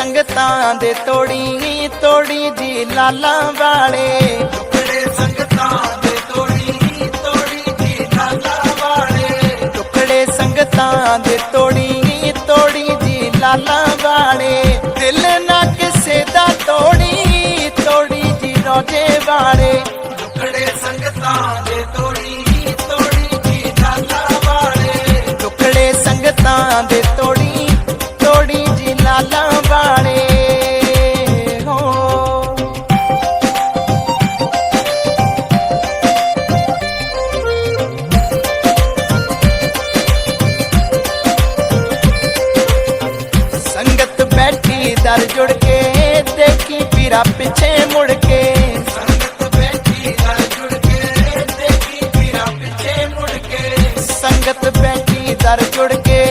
ਸੰਗਤਾਂ ਦੇ ਤੋੜੀ ਤੋੜੀ ਜੀ ਲਾਲਾਂ ਵਾਲੇ। ਟੁਕੜੇ ਸੰਗਤਾਂ ਦੇ ਤੋੜੀ ਤੋੜੀ ਜੀ ਲਾਲਾ ਵਾਲੇ। ਟੁਕੜੇ ਸੰਗਤਾਂ ਦੇ ਤੋੜੀ ਤੋੜੀ ਜੀ ਲਾਲਾਂ ਵਾਲੇ। ਦਿਲ ਨਾ ਕਿਸੇ ਦਾ ਤੋੜੀ ਤੋੜੀ ਜੀ ਰੋਜੇ ਵਾਲੇ। ਟੁਕੜੇ ਸੰਗਤਾਂ ਦੇ ਤੋੜੀ ਜੁੜ ਕੇ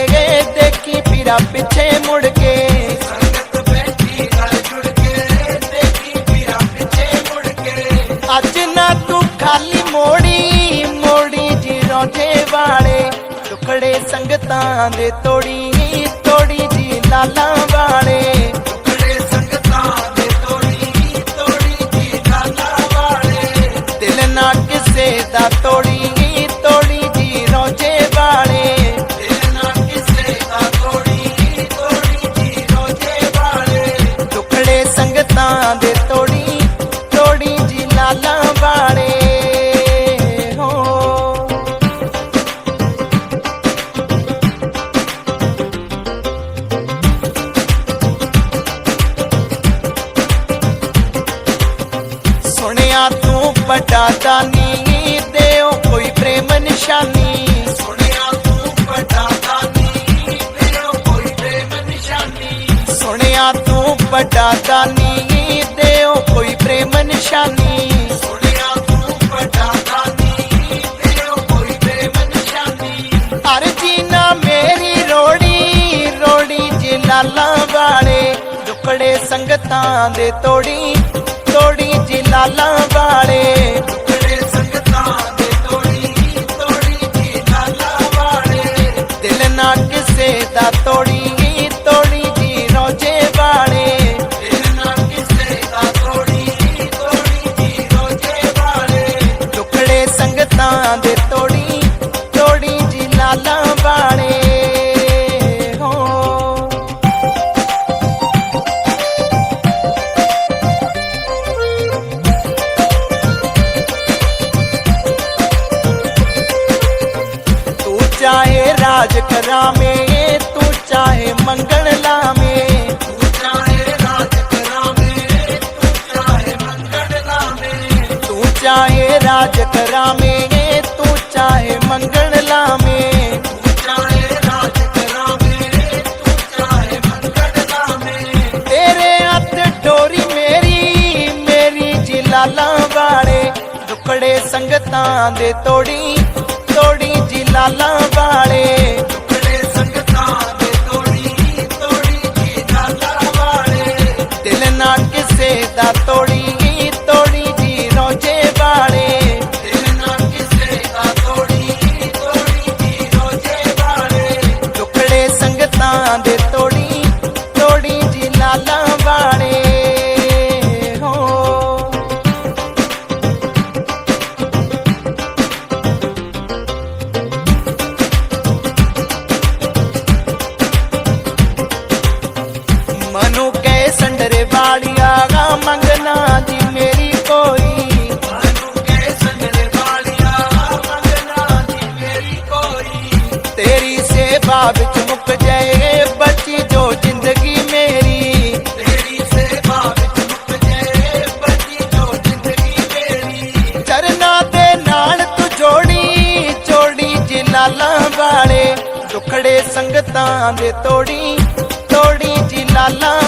ਦੇਖੀ ਪੀਰਾ ਪਿੱਛੇ ਮੁੜ ਕੇ ਅੱਜ ਨਾ ਤੂੰ ਖਾਲੀ ਮੋੜੀ ਮੋੜੀ ਜੀ ਰੋਜੇ ਵਾਲੇ। ਟੁਕੜੇ ਸੰਗਤਾਂ ਦੇ ਤੋੜੀ ਤੋੜੀ ਜੀ ਲਾਲਾਂ ਵਾਲੇ। ਦੇ ਤੋੜੀ ਤੋੜੀ ਜੀ ਲਾਲਾ ਵਾਲੇ। ਦਿਲ ਨਾ ਕਿਸੇ ਦਾ ਤੋੜੀ। ਤੂੰ ਵੱਡਾ ਦਾਨੀ ਦੇਓ ਕੋਈ ਪ੍ਰੇਮ ਨਿਸ਼ਾਨੀ। ਸੁਣਿਆ ਤੂੰ ਵੱਡਾ ਦਾਨੀ ਤੇਰਾ ਕੋਈ ਪ੍ਰੇਮ ਨਿਸ਼ਾਨੀ। ਸੁਣਿਆ ਤੂੰ ਵੱਡਾ ਦਾਨੀ ਦੇਓ ਕੋਈ ਪ੍ਰੇਮ ਨਿਸ਼ਾਨੀ। ਸੁਣਿਆ ਤੂੰ ਵੱਡਾ ਦਾਨੀ ਤੇਰਾ ਕੋਈ ਪ੍ਰੇਮ ਨਿਸ਼ਾਨੀ। ਅਰਜੀ ਨਾ ਮੇਰੀ ਰੋੜੀ ਰੋੜੀ ਜੀ ਲਾਲਾਂ ਵਾਲੇ। ਟੁਕੜੇ ਸੰਗਤਾਂ ਦੇ ਤੋੜੀ ਤੋੜੀ ਜੀ ਚਾਹੇ ਰਾਜ ਕਰਾਵੇਂ ਤੂੰ ਚਾਹੇ ਮੰਗਣ ਲਾਵੇਂ ਤੂੰ ਚਾਹੇ ਰਾਜ ਕਰਾਵੇਂ ਤੂੰ ਚਾਹੇ ਮੰਗਣ ਲਾਵੇਂ ਤੂੰ ਚਾਹੇ ਰਾਜ ਕਰਾਵੇਂ ਤੂੰ ਚਾਹੇ ਮੰਗਣ ਲਾਵੇਂ ਤੂੰ ਚਾਹੇ ਰਾਜ ਕਰਾਵੇਂ ਤੂੰ ਚਾਹੇ ਮੰਗਣ ਲਾਵੇਂ ਤੇਰੇ ਹੱਥ ਡੋਰੀ ਮੇਰੀ ਮੇਰੀ ਜੀ ਲਾਲਾਂ ਵਾਲੇ ਟੁਕੜੇ ਸੰਗਤਾਂ ਦੇ ਤੋੜੀ ਤੋੜੀ ਜੀ ਲਾਲਾਂ ਦੇ ਤੋੜੀ ਤੋੜੀ ਜੀ ਲਾਲਾਂ ਵਾਲੇ। ਹੋ। ਮਨੂ ਕੈ ਸੰਡਰੇ ਵਾਲੀਆ ਗਾ ਮੰਗਣਾ ਜੀ ਮੇਰੀ ਕੋਈ। ਮਨੂ ਕੇ ਸੰਗਲੇ ਵਾਲੀਆ ਮੰਗਣਾ ਦੀ ਮੇਰੀ ਕੋਈ। ਤੇਰੀ ਸੇਵਾ ਵਿੱਚ ਮੁੱਕ ਜਾਏ ਖੜੇ ਸੰਗਤਾਂ ਦੇ ਤੋੜੀ ਤੋੜੀ ਜੀ ਲਾਲਾਂ